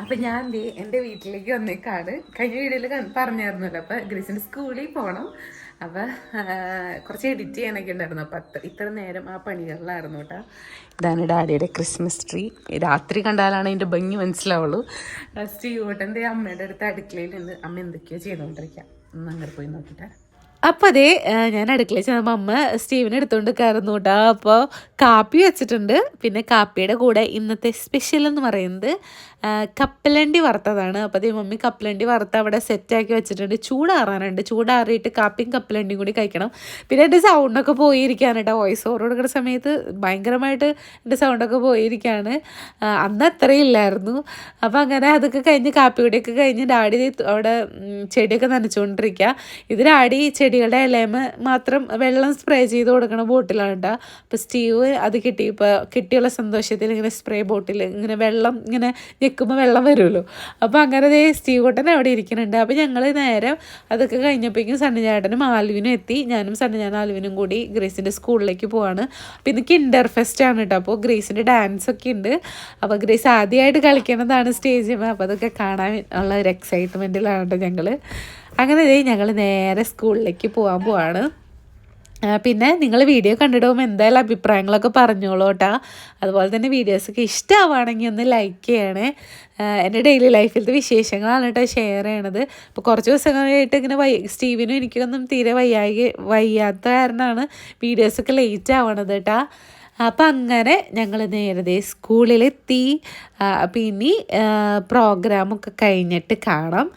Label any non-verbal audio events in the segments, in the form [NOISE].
അപ്പൊ ഞാൻ ദേ എന്റെ വീട്ടിലേക്ക് വന്നേക്കാണ്. കഴിഞ്ഞ വീഡിയോയിൽ പറഞ്ഞായിരുന്നല്ലോ. അപ്പൊ ഗ്രീസിന്റെ സ്കൂളിൽ പോകണം അപ്പൊ കുറച്ച് എഡിറ്റ് ചെയ്യാനൊക്കെ ഉണ്ടായിരുന്നു. അപ്പൊ അത്ര ഇത്ര നേരം ആ പണികളിലായിരുന്നു കേട്ടോ. ഇതാണ് ഡാഡിയുടെ ക്രിസ്മസ് ട്രീ രാത്രി കണ്ടാലാണ് അതിന്റെ ഭംഗി മനസ്സിലാവുള്ളൂ. സ്റ്റീവോട്ടന്റെ അമ്മയുടെ അടുത്ത് അടുക്കളയിൽ നിന്ന് അമ്മ എന്തൊക്കെയോ ചെയ്തുകൊണ്ടിരിക്കാം അങ്ങനെ പോയി നോക്കിട്ടെ. അപ്പോൾ അതേ ഞാൻ അടുക്കളയിൽ ചെന്നപ്പോൾ അമ്മ സ്റ്റീവിനെ എടുത്തുകൊണ്ട് കയറുന്നു കേട്ടോ. അപ്പോൾ കാപ്പി വെച്ചിട്ടുണ്ട്. പിന്നെ കാപ്പിയുടെ കൂടെ ഇന്നത്തെ സ്പെഷ്യൽ എന്ന് പറയുന്നത് കപ്പലണ്ടി വറുത്തതാണ്. അപ്പോൾ അതേ മമ്മി കപ്പലണ്ടി വറുത്ത് അവിടെ സെറ്റാക്കി വെച്ചിട്ടുണ്ട്. ചൂടാറാനുണ്ട്. ചൂടാറിയിട്ട് കാപ്പിയും കപ്പലണ്ടിയും കൂടി കഴിക്കണം. പിന്നെ എന്റെ സൗണ്ടൊക്കെ പോയിരിക്കുകയാണ് കേട്ടോ. വോയിസ് ഓവർ കൊടുക്കുന്ന സമയത്ത് ഭയങ്കരമായിട്ട് എന്റെ സൗണ്ടൊക്കെ പോയിരിക്കുകയാണ് അന്ന് അത്രയും ഇല്ലായിരുന്നു. അപ്പോൾ അങ്ങനെ അതൊക്കെ കഴിഞ്ഞ് കാപ്പി കൂടിയൊക്കെ കഴിഞ്ഞ് ഡാഡി അവിടെ ചെടിയൊക്കെ നനച്ചുകൊണ്ടിരിക്കുക ഇത് ഡാഡി ചെടികളുടെ ഇലയമ മാത്രം വെള്ളം സ്പ്രേ ചെയ്ത് കൊടുക്കണ ബോട്ടിലാണ് കേട്ടോ. അപ്പോൾ സ്റ്റീവ് അത് കിട്ടി ഇപ്പോൾ കിട്ടിയുള്ള സന്തോഷത്തിൽ ഇങ്ങനെ സ്പ്രേ ബോട്ടിൽ ഇങ്ങനെ വെള്ളം ഇങ്ങനെ ഞെക്കുമ്പോൾ വെള്ളം വരുമല്ലോ അപ്പോൾ അങ്ങനെ ദേ സ്റ്റീവ് കൊട്ടൻ അവിടെ ഇരിക്കുന്നുണ്ട്. അപ്പോൾ ഞങ്ങൾ നേരം അതൊക്കെ കഴിഞ്ഞപ്പോഴേക്കും സണ്ണിചേട്ടനും ആൽവിനും എത്തി. ഞാനും സണ്ണിചാനും ആൽവിനും കൂടി ഗ്രേസിന്റെ സ്കൂളിലേക്ക് പോവാണ്. അപ്പോൾ ഇന്ന് കിൻഡർ ഫെസ്റ്റ് ആണ് കേട്ടോ. അപ്പോൾ ഗ്രേസിന്റെ ഡാൻസ് ഒക്കെ ഉണ്ട്. അപ്പോൾ ഗ്രേസ് ആദ്യമായിട്ട് കളിക്കുന്നതാണ് സ്റ്റേജിൽ അപ്പോൾ അതൊക്കെ കാണാൻ ഉള്ള ഒരു എക്സൈറ്റ്മെന്റിലാണ് കേട്ടോ ഞങ്ങൾ അങ്ങനെ ഞങ്ങൾ നേരെ സ്കൂളിലേക്ക് പോകാൻ പോവാണ്. പിന്നെ നിങ്ങൾ വീഡിയോ കണ്ടിടുമ്പോൾ എന്തായാലും അഭിപ്രായങ്ങളൊക്കെ പറഞ്ഞോളൂ കേട്ടോ അതുപോലെ തന്നെ വീഡിയോസൊക്കെ ഇഷ്ടമാവുകയാണെങ്കിൽ ഒന്ന് ലൈക്ക് ചെയ്യണേ. എന്റെ ഡെയിലി ലൈഫിലത്തെ വിശേഷങ്ങളാണ് കേട്ടോ ഷെയർ ചെയ്യണത്. അപ്പോൾ കുറച്ച് ദിവസങ്ങളായിട്ട് ഇങ്ങനെ വൈ സ്റ്റീവിനും എനിക്കൊന്നും തീരെ വയ്യായി വയ്യാത്ത കാരണമാണ് വീഡിയോസൊക്കെ ലേറ്റ് ആവണത് കേട്ടോ അപ്പം അങ്ങനെ ഞങ്ങൾ നേരത്തെ സ്കൂളിലെത്തി അപ്പം ഇനി പ്രോഗ്രാമൊക്കെ കഴിഞ്ഞിട്ട് കാണാം.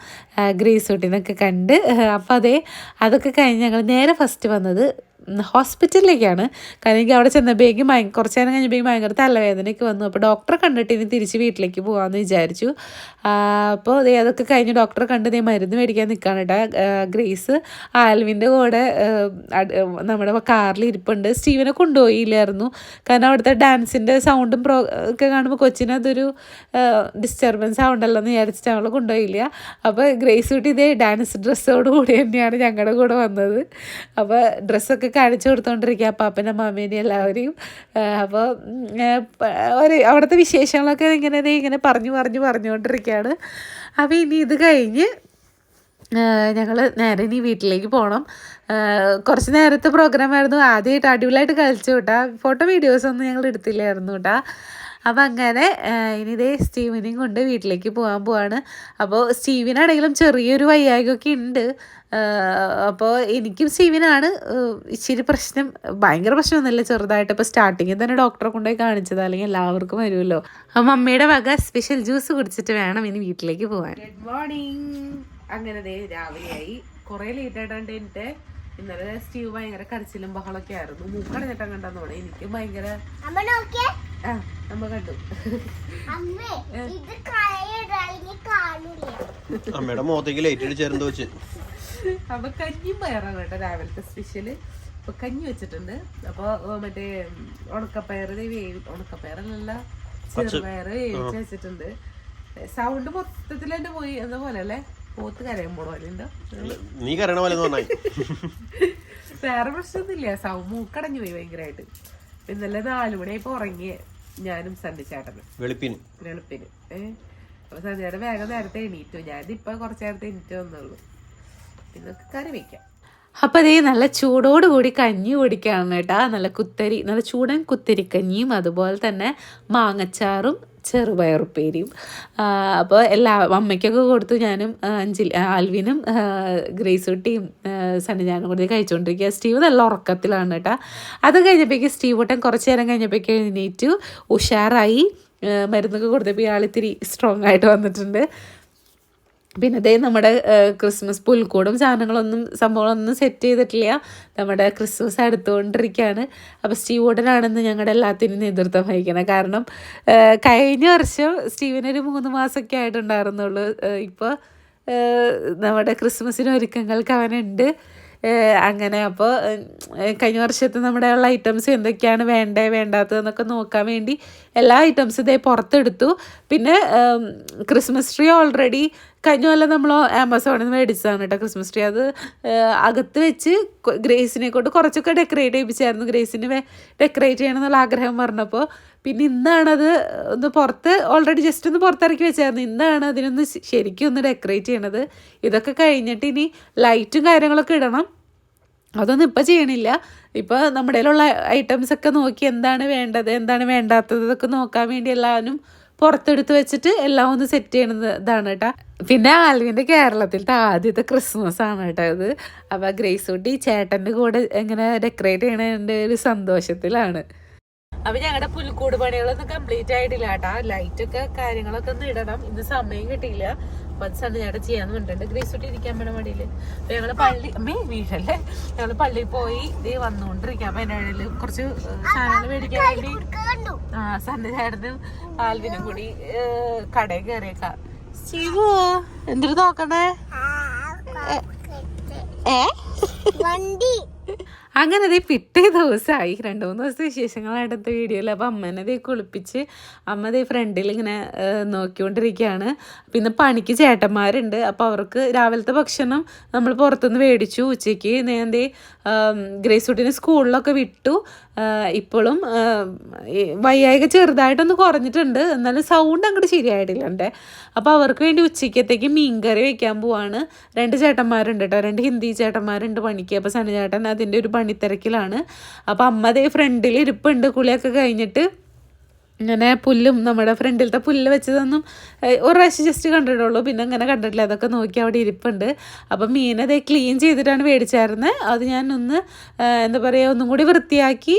ഗ്രേസ് ഊട്ടിനൊക്കെ കണ്ട്. അപ്പം അതെ അതൊക്കെ കഴിഞ്ഞ് ഞങ്ങൾ നേരെ ഫസ്റ്റ് വന്നത് ഹോസ്പിറ്റലിലേക്കാണ്. കാരണം എനിക്ക് അവിടെ ചെന്നപ്പോഴേക്കും ഭയ കുറച്ച് നേരം കഴിഞ്ഞപ്പോഴേക്കും ഭയങ്കര തലവേദനയ്ക്ക് വന്നു. അപ്പോൾ ഡോക്ടറെ കണ്ടിട്ട് ഇനി തിരിച്ച് വീട്ടിലേക്ക് പോകാമെന്ന് വിചാരിച്ചു. അപ്പോൾ ദേ അതൊക്കെ കഴിഞ്ഞ് ഡോക്ടറെ കണ്ട് ദേ മരുന്ന് മേടിക്കാൻ നിൽക്കുകയാണ് കേട്ടോ ഗ്രേസ്. ആൽവിന്റെ കൂടെ നമ്മുടെ കാറിൽ ഇരിപ്പുണ്ട്. സ്റ്റീവനെ കൊണ്ടുപോയില്ലായിരുന്നു. കാരണം അവിടുത്തെ ഡാൻസിന്റെ സൗണ്ടും പ്രോ ഒക്കെ കാണുമ്പോൾ കൊച്ചിന് അതൊരു ഡിസ്റ്റർബൻസ് ആവണ്ടല്ലോ എന്ന് വിചാരിച്ചിട്ട് ഞങ്ങൾ കൊണ്ടുപോയില്ല. അപ്പോൾ ഗ്രേസ് കുട്ടി ഇതേ ഡാൻസ് ഡ്രസ്സോട് കൂടി തന്നെയാണ് ഞങ്ങളുടെ കൂടെ വന്നത്. അപ്പോൾ ഡ്രസ്സൊക്കെ കാണിച്ചു കൊടുത്തോണ്ടിരിക്കുക അപ്പാപ്പന്റെ മാമേനെ എല്ലാവരെയും. അപ്പോൾ ഒരു അവിടുത്തെ വിശേഷങ്ങളൊക്കെ ഇങ്ങനെ ഇങ്ങനെ പറഞ്ഞു പറഞ്ഞു പറഞ്ഞുകൊണ്ടിരിക്കുകയാണ് അപ്പോൾ ഇനി ഇത് കഴിഞ്ഞ് ഞങ്ങൾ നേരെ ഇനി വീട്ടിലേക്ക് പോകണം കുറച്ച് നേരത്തെ പ്രോഗ്രാമായിരുന്നു ആദ്യമായിട്ട് അടിപൊളിയായിട്ട് കളിച്ചു കേട്ടാ. ഫോട്ടോ വീഡിയോസ് ഒന്നും ഞങ്ങൾ എടുത്തില്ലായിരുന്നു കേട്ടാ. അപ്പം അങ്ങനെ ഇനി ഇതേ സ്റ്റീവിനെയും കൊണ്ട് വീട്ടിലേക്ക് പോകാൻ പോവാണ്. അപ്പോൾ സ്റ്റീവിനാണെങ്കിലും ചെറിയൊരു വയ്യായ്കയൊക്കെ ഉണ്ട്. അപ്പോൾ എനിക്കും സ്റ്റീവിനാണ് ഇച്ചിരി പ്രശ്നം ഭയങ്കര പ്രശ്നമൊന്നുമില്ല ചെറുതായിട്ട് ഇപ്പോൾ സ്റ്റാർട്ടിങ്ങിൽ തന്നെ ഡോക്ടറെ കൊണ്ടുപോയി കാണിച്ചത് അല്ലെങ്കിൽ എല്ലാവർക്കും വരുമല്ലോ. അപ്പം മമ്മിയുടെ വക സ്പെഷ്യൽ ജ്യൂസ് കുടിച്ചിട്ട് വേണം ഇനി വീട്ടിലേക്ക് പോകാൻ ഗുഡ് മോർണിംഗ്. അങ്ങനെ രാവിലെയായി. കുറേ ലേറ്റ് ആയിട്ടാണ് എന്റെ ഇന്നലെ സ്റ്റീവ് ഭയങ്കര കരച്ചിലും ബഹളൊക്കെ ആയിരുന്നു. മൂക്കടഞ്ഞിട്ടാ കണ്ടെന്നോടെ എനിക്ക് ഭയങ്കര ആ നമ്മ കണ്ടു. അമ്മയുടെ മുഖത്തേക്ക് ലൈറ്റ് അടിച്ചേർന്ന് വെച്ച്. അപ്പൊ കഞ്ഞിയും പയറാണ് കേട്ടോ രാവിലത്തെ സ്പെഷ്യൽ അപ്പൊ കഞ്ഞി വെച്ചിട്ടുണ്ട്. അപ്പൊ മറ്റേ ഉണക്കപ്പയർ വേവി ഉണക്കപ്പയറല്ല ചെറുപയർ വേവിച്ച് വെച്ചിട്ടുണ്ട്. സൗണ്ട് മൊത്തത്തിൽ തന്നെ പോയി. എന്ന പോലെ അല്ലേ പോത്ത് കരയാൻ ഉണ്ടോ? നീ കരണ പോലെ തോന്നായി [LAUGHS] വേറെ പ്രശ്നമൊന്നുമില്ല. സൗ മൂക്കടഞ്ഞു പോയി ഭയങ്കരമായിട്ട് ഇന്നലെ നാലു മണിയായപ്പോ ഉറങ്ങിയ. ഞാനും സന്ധിച്ചേട്ടനും വെളുപ്പിന്. വെളുപ്പിന്. ഏഹ് അപ്പൊ സന്ധ്യയുടെ വേഗം നേരത്തെ എണീറ്റു. ഞാനിപ്പോ കുറച്ച് നേരത്തെ എണീറ്റ് വന്നുള്ളൂ. പിന്നെ കറി വെക്കാം. അപ്പം അതേ നല്ല ചൂടോട് കൂടി കഞ്ഞി കുടിക്കുകയാണ് കേട്ടാ. നല്ല കുത്തരി നല്ല ചൂടൻ കുത്തരിക്കഞ്ഞിയും അതുപോലെ തന്നെ മാങ്ങച്ചാറും ചെറുപയറുപ്പേരിയും. അപ്പോൾ എല്ലാ അമ്മയ്ക്കൊക്കെ കൊടുത്തു ഞാനും അഞ്ചിൽ ആൽവിനും ഗ്രേസുട്ടിയും സന്നിധാനം കൂടി കഴിച്ചുകൊണ്ടിരിക്കുക സ്റ്റീവ് നല്ല ഉറക്കത്തിലാണ് കേട്ടോ. അത് കഴിഞ്ഞപ്പോഴേക്കും സ്റ്റീവ് ഒട്ടൻ കുറച്ച് നേരം കഴിഞ്ഞപ്പോഴേക്കും എഴുന്നേറ്റു. ഉഷാറായി. മരുന്നൊക്കെ കൊടുത്തപ്പോൾ ഇയാളിത്തിരി സ്ട്രോങ് ആയിട്ട് വന്നിട്ടുണ്ട്. പിന്നെ ദേ നമ്മുടെ ക്രിസ്മസ് പുൽക്കൂടും സാധനങ്ങളൊന്നും സംഭവങ്ങളൊന്നും സെറ്റ് ചെയ്തിട്ടില്ല. നമ്മുടെ ക്രിസ്മസ് അടുത്തുകൊണ്ടിരിക്കുകയാണ് അപ്പോൾ സ്റ്റീവ് ഉടനാണെന്ന് ഞങ്ങളുടെ എല്ലാത്തിനും നേതൃത്വം വഹിക്കണം. കാരണം കഴിഞ്ഞ വർഷം സ്റ്റീവിനൊരു മൂന്ന് മാസമൊക്കെ ആയിട്ടുണ്ടായിരുന്നുള്ളൂ. ഇപ്പോൾ നമ്മുടെ ക്രിസ്മസിന് ഒരുക്കങ്ങൾക്ക് അവനുണ്ട് അങ്ങനെ അപ്പോൾ കഴിഞ്ഞ വർഷത്തെ നമ്മുടെ ഉള്ള ഐറ്റംസ് എന്തൊക്കെയാണ് വേണ്ടേ വേണ്ടാത്തതെന്നൊക്കെ നോക്കാൻ വേണ്ടി എല്ലാ ഐറ്റംസും ഇതേ പുറത്തെടുത്തു. പിന്നെ ക്രിസ്മസ് ട്രീ ഓൾറെഡി കഴിഞ്ഞ കൊല്ലം നമ്മൾ ആമസോണിൽ നിന്ന് മേടിച്ചതാണ് കേട്ടോ ക്രിസ്മസ് ട്രീ അത് അകത്ത് വെച്ച് ഗ്രേസിനെ കൊണ്ട് കുറച്ചൊക്കെ ഡെക്കറേറ്റ് ചെയ്യിപ്പിച്ചായിരുന്നു. ഗ്രേസിന് ഡെക്കറേറ്റ് ചെയ്യണം എന്നുള്ള ആഗ്രഹം പറഞ്ഞപ്പോൾ പിന്നെ ഇന്നാണത് ഒന്ന് പുറത്ത് ഓൾറെഡി ജസ്റ്റ് ഒന്ന് പുറത്തിറക്കി വെച്ചായിരുന്നു. ഇന്നാണ് അതിനൊന്ന് ശരിക്കും ഒന്ന് ഡെക്കറേറ്റ് ചെയ്യണത്. ഇതൊക്കെ കഴിഞ്ഞിട്ട് ഇനി ലൈറ്റും കാര്യങ്ങളൊക്കെ ഇടണം. അതൊന്നും ഇപ്പം ചെയ്യണില്ല. ഇപ്പോൾ നമ്മുടെ കയ്യിലുള്ള ഐറ്റംസ് ഒക്കെ നോക്കി എന്താണ് വേണ്ടത് എന്താണ് വേണ്ടാത്തത് ഇതൊക്കെ നോക്കാൻ വേണ്ടി എല്ലാവരും പുറത്തെടുത്ത് വെച്ചിട്ട് എല്ലാം ഒന്ന് സെറ്റ് ചെയ്യണത് ഇതാണ് കേട്ടോ. പിന്നെ ആൽവിന്റെ കേരളത്തിലത്തെ ആദ്യത്തെ ക്രിസ്മസ് ആണ് കേട്ടോ അത് അപ്പോൾ ഗ്രേസ് കുട്ടി ചേട്ടന്റെ കൂടെ എങ്ങനെ ഡെക്കറേറ്റ് ചെയ്യണതിന്റെ ഒരു സന്തോഷത്തിലാണ്. അപ്പൊ ഞങ്ങളുടെ പുൽക്കൂട് പണികളൊന്നും കംപ്ലീറ്റ് ആയിട്ടില്ല കേട്ടാ ലൈറ്റ് ഒക്കെ കാര്യങ്ങളൊക്കെ ഒന്ന് ഇടണം. ഇന്ന് സമയം കിട്ടിയില്ല. സൺഡേ ചേട്ടൻ ചെയ്യാന്ന് പറഞ്ഞിട്ടുണ്ട്. ഗ്രീസ് കുട്ടി ഇരിക്കാൻ വേണം മടിയിൽ. അപ്പൊ ഞങ്ങൾ പള്ളി അമ്മേ വീടല്ലേ ഞങ്ങൾ പള്ളിയിൽ പോയി ഇത് വന്നുകൊണ്ടിരിക്കാം അപ്പൊ ഇടയിൽ കുറച്ച് സാധനങ്ങൾ മേടിക്കാൻ വേണ്ടി ആ ചേട്ടനും ആൽവിനും കൂടി കടയിൽ കയറിയേക്കാം ശിവു എന്തിനു നോക്കണേ? ഏ? വണ്ടി. അങ്ങനെ ദേ പിറ്റേ ദിവസമായി രണ്ട് മൂന്ന് ദിവസത്തെ വിശേഷങ്ങളാണ് അടുത്ത വീഡിയോയിൽ. അപ്പോൾ അമ്മേനെ ദേ കുളിപ്പിച്ച് അമ്മ ദേ ഫ്രണ്ടിൽ ഇങ്ങനെ നോക്കിക്കൊണ്ടിരിക്കുകയാണ് പിന്നെ പണിക്ക് ചേട്ടന്മാരുണ്ട്. അപ്പോൾ അവർക്ക് രാവിലത്തെ ഭക്ഷണം നമ്മൾ പുറത്തുനിന്ന് മേടിച്ചു. ഉച്ചയ്ക്ക് ഗ്രേസ് കുട്ടീനെ സ്കൂളിലൊക്കെ വിട്ടു. ഇപ്പോഴും വയ്യായിക ചെറുതായിട്ടൊന്ന് കുറഞ്ഞിട്ടുണ്ട്. എന്നാലും സൗണ്ട് അങ്ങോട്ട് ശരിയായിട്ടില്ല എന്റെ. അപ്പോൾ അവർക്ക് വേണ്ടി ഉച്ചയ്ക്കത്തേക്ക് മീൻകറി വയ്ക്കാൻ പോവാണ്. രണ്ട് ചേട്ടന്മാരുണ്ട് കേട്ടോ രണ്ട് ഹിന്ദി ചേട്ടന്മാരുണ്ട് പണിക്ക്. അപ്പോൾ സനു ചേട്ടൻ അതിന്റെ ഒരു പണിത്തിരക്കിലാണ്. അപ്പോൾ അമ്മ ദേ ഫ്രണ്ടിൽ ഇരിപ്പുണ്ട്. കുളിയൊക്കെ കഴിഞ്ഞിട്ട് ഇങ്ങനെ പുല്ലും നമ്മുടെ ഫ്രണ്ടിലത്തെ പുല്ല് വെച്ചതൊന്നും ഒരു പ്രാവശ്യം ജസ്റ്റ് കണ്ടിട്ടുള്ളൂ. പിന്നെ അങ്ങനെ കണ്ടിട്ടില്ല. അതൊക്കെ നോക്കി അവിടെ ഇരിപ്പുണ്ട്. അപ്പം മീനത് ക്ലീൻ ചെയ്തിട്ടാണ് മേടിച്ചായിരുന്നത് അത് ഞാൻ ഒന്ന് എന്താ പറയുക ഒന്നും കൂടി വൃത്തിയാക്കി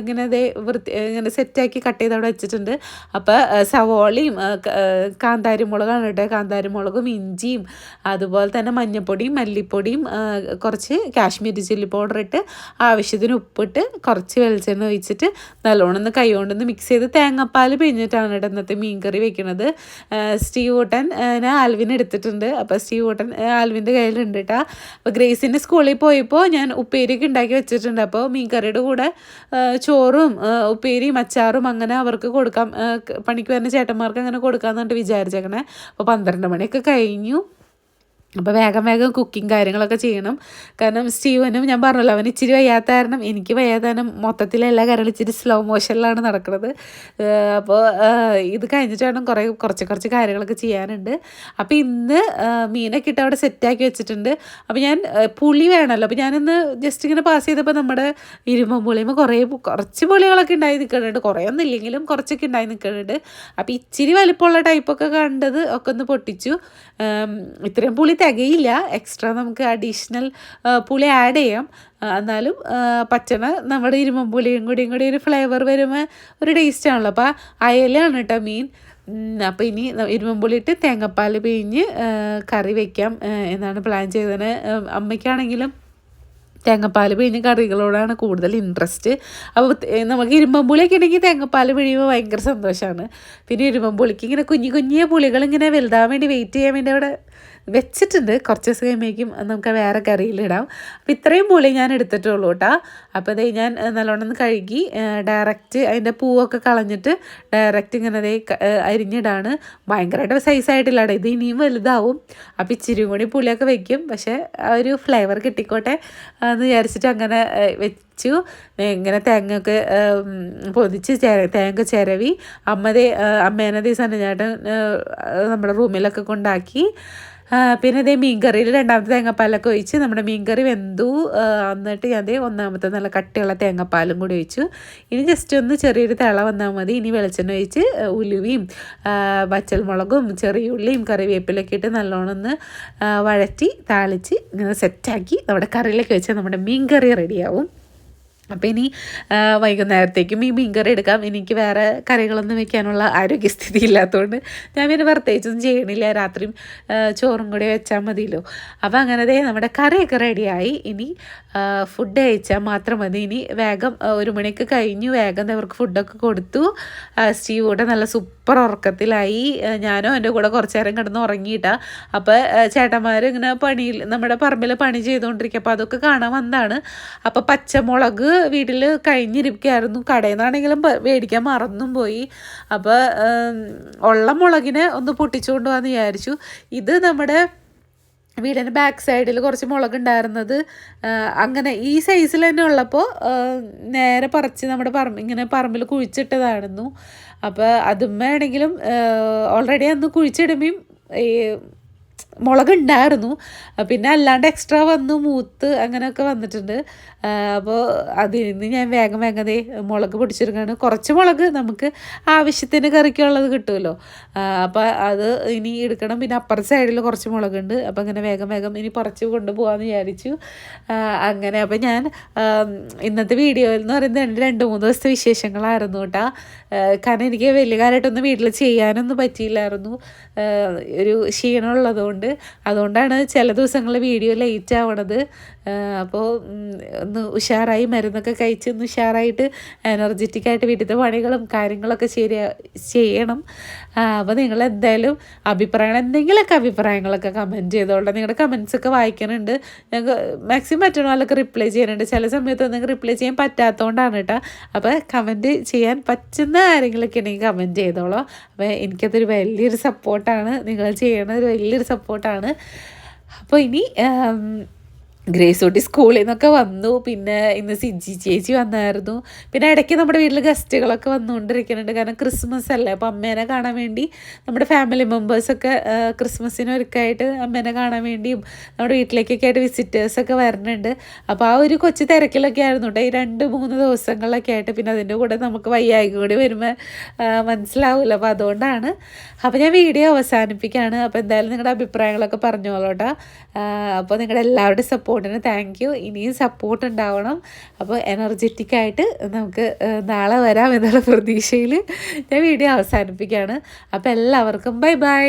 ഇങ്ങനെ ദേ വൃത്തി ഇങ്ങനെ സെറ്റാക്കി കട്ട് ചെയ്ത് അവിടെ വെച്ചിട്ടുണ്ട്. അപ്പോൾ സവോളയും കാന്താരിമുളകാണ് കാന്താരി മുളകാണ് കേട്ടോ. കാന്താരിമുളകും ഇഞ്ചിയും അതുപോലെ തന്നെ മഞ്ഞപ്പൊടിയും മല്ലിപ്പൊടിയും കുറച്ച് കാശ്മീരി ചില്ലി പൗഡർ ഇട്ട് ആവശ്യത്തിന് ഉപ്പിട്ട് കുറച്ച് വെളിച്ചെണ്ണ ഒഴിച്ചിട്ട് നല്ലോണം ഒന്ന് കൈ കൊണ്ടൊന്ന് മിക്സ് ചെയ്ത് തേങ്ങാപ്പാൽ പിഴിഞ്ഞിട്ടാണ് കേട്ടോ ഇന്നത്തെ മീൻ കറി വെക്കുന്നത് സ്റ്റീവ് ഊട്ടൻ ഞാൻ എടുത്തിട്ടുണ്ട്. അപ്പോൾ സ്റ്റീവ് ഊട്ടൻ ആൽവിന്റെ കയ്യിലുണ്ട് കേട്ടോ അപ്പോൾ ഗ്രേസിന്റെ സ്കൂളിൽ പോയപ്പോൾ ഞാൻ ഉപ്പേരിയൊക്കെ ഉണ്ടാക്കി വെച്ചിട്ടുണ്ട്. അപ്പോൾ മീൻകറിയുടെ കൂടെ ചോറും ഉപ്പേരിയും അച്ചാറും അങ്ങനെ അവർക്ക് കൊടുക്കാം പണിക്ക് വരുന്ന ചേട്ടന്മാർക്ക് അങ്ങനെ കൊടുക്കാമെന്ന് പറഞ്ഞിട്ട് വിചാരിച്ചേക്കണേ. അപ്പോൾ പന്ത്രണ്ട് മണിയൊക്കെ കഴിഞ്ഞു. അപ്പോൾ വേഗം വേഗം കുക്കിംഗ് കാര്യങ്ങളൊക്കെ ചെയ്യണം. കാരണം സ്റ്റീവനും ഞാൻ പറഞ്ഞല്ലോ അവൻ ഇച്ചിരി വയ്യാത്ത കാരണം എനിക്ക് വയ്യാത്ത കാരണം മൊത്തത്തിൽ എല്ലാ കാര്യങ്ങളും ഇച്ചിരി സ്ലോ മോഷനിലാണ് നടക്കുന്നത് അപ്പോൾ ഇത് കഴിഞ്ഞിട്ട് വേണം കുറേ കുറച്ച് കുറച്ച് കാര്യങ്ങളൊക്കെ ചെയ്യാനുണ്ട്. അപ്പോൾ ഇന്ന് മീനൊക്കെ ഇട്ട് അവിടെ സെറ്റാക്കി വെച്ചിട്ടുണ്ട്. അപ്പോൾ ഞാൻ പുളി വേണമല്ലോ അപ്പോൾ ഞാനിന്ന് ജസ്റ്റ് ഇങ്ങനെ പാസ് ചെയ്തപ്പോൾ നമ്മുടെ ഇരുമ്പം പുളിയുമ്പോൾ കുറേ കുറച്ച് പുളികളൊക്കെ ഉണ്ടായി നിൽക്കുന്നുണ്ട് കുറേ ഒന്നും ഇല്ലെങ്കിലും കുറച്ചൊക്കെ ഉണ്ടായി നിൽക്കുന്നുണ്ട് അപ്പോൾ ഇച്ചിരി വലിപ്പമുള്ള ടൈപ്പൊക്കെ കണ്ടത് ഒക്കെ ഒന്ന് പൊട്ടിച്ചു. ഇത്രയും പുളി തികയില്ല. എക്സ്ട്രാ നമുക്ക് അഡീഷണൽ പുളി ആഡ് ചെയ്യാം. എന്നാലും പച്ചണ നമ്മുടെ ഇരുമ്പം പുളിയും കൂടിയും കൂടി ഒരു ഫ്ലേവർ വരുമ്പോൾ ഒരു ടേസ്റ്റ് ആണല്ലോ. അപ്പോൾ അയലാണ് കേട്ടോ മീൻ അപ്പോൾ ഇനി ഇരുമ്പുളി ഇട്ട് തേങ്ങാപ്പാൽ പിഴിഞ്ഞ് കറി വയ്ക്കാം എന്നാണ് പ്ലാൻ ചെയ്തത്. അമ്മയ്ക്കാണെങ്കിലും തേങ്ങാപ്പാൽ പിഴിഞ്ഞ കറികളോടാണ് കൂടുതൽ ഇൻട്രസ്റ്റ് അപ്പോൾ നമുക്ക് ഇരുമ്പമ്പുളിയൊക്കെ ഉണ്ടെങ്കിൽ തേങ്ങാപ്പാൽ പിഴിയുമ്പോൾ ഭയങ്കര സന്തോഷമാണ് പിന്നെ ഇരുമ്പമ്പുളിക്ക് ഇങ്ങനെ കുഞ്ഞു കുഞ്ഞിയ പുളികൾ ഇങ്ങനെ വലുതാൻ വേണ്ടി വെയിറ്റ് ചെയ്യാൻ വേണ്ടി അവിടെ വെച്ചിട്ടുണ്ട്. കുറച്ച് ദിവസം കഴിയുമ്പോഴേക്കും നമുക്ക് വേറെ കറിയിലിടാം അപ്പോൾ ഇത്രയും പുളി ഞാൻ എടുത്തിട്ടുള്ളൂ കേട്ടോ. അപ്പോൾ അതേ ഞാൻ നല്ലോണം കഴുകി ഡയറക്റ്റ് അതിന്റെ പൂവൊക്കെ കളഞ്ഞിട്ട് ഡയറക്റ്റ് ഇങ്ങനെ അതേ അരിഞ്ഞിടാണ്. ഭയങ്കരമായിട്ട് സൈസായിട്ടില്ല കേട്ടോ. ഇത് ഇനിയും വലുതാവും. അപ്പോൾ ഇച്ചിരി കൂടി പുളിയൊക്കെ വെക്കും. പക്ഷേ ആ ഒരു ഫ്ലേവർ കിട്ടിക്കോട്ടെ എന്ന് വിചാരിച്ചിട്ട് അങ്ങനെ വെച്ചു. ഇങ്ങനെ തേങ്ങയൊക്കെ പൊതിച്ച് തേങ്ങ ചിരവി. അമ്മതേ അമ്മേനതേ സന്നചേട്ടൻ നമ്മുടെ റൂമിലൊക്കെ കൊണ്ടാക്കി. പിന്നെ ഇതേ മീൻകറിയിൽ രണ്ടാമത്തെ തേങ്ങാപ്പാലൊക്കെ ഒഴിച്ച് നമ്മുടെ മീൻകറി വെന്തു. എന്നിട്ട് ഞാൻ അതേ ഒന്നാമത്തെ നല്ല കട്ടിയുള്ള തേങ്ങാപ്പാലും കൂടി ഒഴിച്ചു. ഇനി ജസ്റ്റ് ഒന്ന് ചെറിയൊരു തിള വന്നാൽ മതി. ഇനി വെളിച്ചെണ്ണ ഒഴിച്ച് ഉലുവയും പച്ചൽമുളകും ചെറിയ ഉള്ളിയും കറിവേപ്പിലൊക്കെ ഇട്ട് നല്ലോണം ഒന്ന് വഴറ്റി താളിച്ച് സെറ്റാക്കി നമ്മുടെ കറിയിലേക്ക് വെച്ചാൽ നമ്മുടെ മീൻകറി റെഡിയാവും അപ്പോൾ ഇനി വൈകുന്നേരത്തേക്കും ഈ മീൻകറി എടുക്കാം. എനിക്ക് വേറെ കറികളൊന്നും വെക്കാനുള്ള ആരോഗ്യസ്ഥിതി ഇല്ലാത്തതുകൊണ്ട് ഞാൻ പിന്നെ പ്രത്യേകിച്ചൊന്നും ചെയ്യണില്ല. രാത്രിയും ചോറും കൂടി വെച്ചാൽ മതിയല്ലോ. അപ്പോൾ അങ്ങനെ നമ്മുടെ കറിയൊക്കെ റെഡിയായി ഇനി ഫുഡ് കഴിച്ചാൽ മാത്രം മതി. ഇനി വേഗം ഒരു മണിയൊക്കെ കഴിഞ്ഞു വേഗം അവർക്ക് ഫുഡൊക്കെ കൊടുത്തു. ആ, സ്റ്റീവ് കൂടെ നല്ല സൂപ്പർ ഉറക്കത്തിലായി. ഞാനും എന്റെ കൂടെ കുറച്ച് നേരം കിടന്ന് ഉറങ്ങിയിട്ടാ. അപ്പോൾ ചേട്ടന്മാർ ഇങ്ങനെ പണിയിൽ നമ്മുടെ പറമ്പിൽ പണി ചെയ്തുകൊണ്ടിരിക്കുക അപ്പോൾ അതൊക്കെ കാണാൻ വന്നതാണ് അപ്പോൾ പച്ചമുളക് വീട്ടിൽ കഴിഞ്ഞിരിക്കുകയായിരുന്നു കടയിൽ നിന്നാണെങ്കിലും മേടിക്കാൻ മറന്നും പോയി. അപ്പോൾ ഉള്ള മുളകിനെ ഒന്ന് പൊട്ടിച്ചുകൊണ്ട് പോകാമെന്ന് വിചാരിച്ചു. ഇത് നമ്മുടെ വീടിന്റെ ബാക്ക് സൈഡിൽ കുറച്ച് മുളക് ഉണ്ടായിരുന്നത് അങ്ങനെ ഈ സൈസിൽ തന്നെ ഉള്ളപ്പോൾ നേരെ പറിച്ച് നമ്മുടെ പറമ്പ് ഇങ്ങനെ പറമ്പിൽ കുഴിച്ചിട്ടതായിരുന്നു. അപ്പോൾ അതുമ്മയാണെങ്കിലും ഓൾറെഡി അന്ന് കുഴിച്ചിടുമ്പം ഈ മുളക് ഉണ്ടായിരുന്നു പിന്നെ അല്ലാണ്ട് എക്സ്ട്രാ വന്നു മൂത്ത് അങ്ങനെയൊക്കെ വന്നിട്ടുണ്ട്. അപ്പോൾ അതിൽ നിന്ന് ഞാൻ വേഗം വേഗതേ മുളക് പൊടിച്ചെടുക്കുകയാണ് കുറച്ച് മുളക് നമുക്ക് ആവശ്യത്തിന് കറിക്കുള്ളത് കിട്ടുമല്ലോ. അപ്പോൾ അത് ഇനി എടുക്കണം. പിന്നെ അപ്പുറ സൈഡിൽ കുറച്ച് മുളകുണ്ട്. അപ്പോൾ അങ്ങനെ വേഗം വേഗം ഇനി പറിച്ച് കൊണ്ടുപോകാമെന്ന് വിചാരിച്ചു. അങ്ങനെ അപ്പോൾ ഞാൻ ഇന്നത്തെ വീഡിയോയിൽ എന്ന് പറയുന്നത് എന്റെ രണ്ട് മൂന്ന് ദിവസത്തെ വിശേഷങ്ങളായിരുന്നു കേട്ടോ. കാരണം എനിക്ക് വലിയ കാര്യമായിട്ടൊന്നും വീട്ടിൽ ചെയ്യാനൊന്നും പറ്റിയില്ലായിരുന്നു. ഒരു ക്ഷീണം ഉള്ളതുകൊണ്ട് അതുകൊണ്ടാണ് ചില ദിവസങ്ങളിൽ വീഡിയോ ലേറ്റ് ആവണത്. അപ്പോൾ ഒന്ന് ഉഷാറായി മരുന്നൊക്കെ കഴിച്ച് ഒന്ന് ഉഷാറായിട്ട് എനർജറ്റിക് ആയിട്ട് വീട്ടിലത്തെ പണികളും കാര്യങ്ങളൊക്കെ ശരിയാ ചെയ്യണം. അപ്പോൾ നിങ്ങൾ എന്തായാലും അഭിപ്രായങ്ങൾ എന്തെങ്കിലുമൊക്കെ അഭിപ്രായങ്ങളൊക്കെ കമന്റ് ചെയ്തോളാം നിങ്ങളുടെ കമൻസ് ഒക്കെ വായിക്കാനുണ്ട് ഞങ്ങൾക്ക് മാക്സിമം പറ്റണ റിപ്ലൈ ചെയ്യാനുണ്ട് ചില സമയത്ത് നിങ്ങൾക്ക് റിപ്ലൈ ചെയ്യാൻ പറ്റാത്തതുകൊണ്ടാണ് കേട്ടോ അപ്പോൾ കമന്റ് ചെയ്യാൻ പറ്റുന്ന കാര്യങ്ങളൊക്കെ ഉണ്ടെങ്കിൽ കമന്റ് ചെയ്തോളാം. അപ്പോൾ എനിക്കതൊരു വലിയൊരു സപ്പോർട്ടാണ് നിങ്ങൾ ചെയ്യണ ഒരു വലിയൊരു സപ്പോർട്ടാണ് അപ്പോൾ ഇനി ഗ്രേസ് കുട്ടി സ്കൂളിൽ നിന്നൊക്കെ വന്നു. പിന്നെ ഇന്ന് സിജി ചേച്ചി വന്നായിരുന്നു. പിന്നെ ഇടയ്ക്ക് നമ്മുടെ വീട്ടിൽ ഗസ്റ്റുകളൊക്കെ വന്നുകൊണ്ടിരിക്കുന്നുണ്ട്. കാരണം ക്രിസ്മസ് അല്ലേ? അപ്പോൾ അമ്മേനെ കാണാൻ വേണ്ടി നമ്മുടെ ഫാമിലി മെമ്പേഴ്സൊക്കെ ക്രിസ്മസിന് ഒരുക്കായിട്ട് അമ്മേനെ കാണാൻ വേണ്ടിയും നമ്മുടെ വീട്ടിലേക്കൊക്കെ ആയിട്ട് വിസിറ്റേഴ്സൊക്കെ വരുന്നുണ്ട്. അപ്പോൾ ആ ഒരു കൊച്ചു തിരക്കിലൊക്കെ ആയിരുന്നു ഈ രണ്ട് മൂന്ന് ദിവസങ്ങളിലൊക്കെ ആയിട്ട് പിന്നെ അതിന്റെ കൂടെ നമുക്ക് വയ്യായ്ക കൂടി വരുമ്പോൾ മനസ്സിലാവില്ല. അപ്പോൾ അതുകൊണ്ടാണ്. അപ്പോൾ ഞാൻ വീഡിയോ അവസാനിപ്പിക്കുകയാണ് അപ്പോൾ എന്തായാലും നിങ്ങളുടെ അഭിപ്രായങ്ങളൊക്കെ പറഞ്ഞോളൂ അപ്പോൾ നിങ്ങളുടെ എല്ലാവരുടെയും സപ്പോർട്ടിന് താങ്ക് യു ഇനിയും സപ്പോർട്ട് ഉണ്ടാവണം. അപ്പോൾ എനർജറ്റിക് ആയിട്ട് നമുക്ക് നാളെ വരാം എന്നുള്ള പ്രതീക്ഷയിൽ ഞാൻ വീഡിയോ അവസാനിപ്പിക്കുകയാണ്. അപ്പോൾ എല്ലാവർക്കും ബൈ ബൈ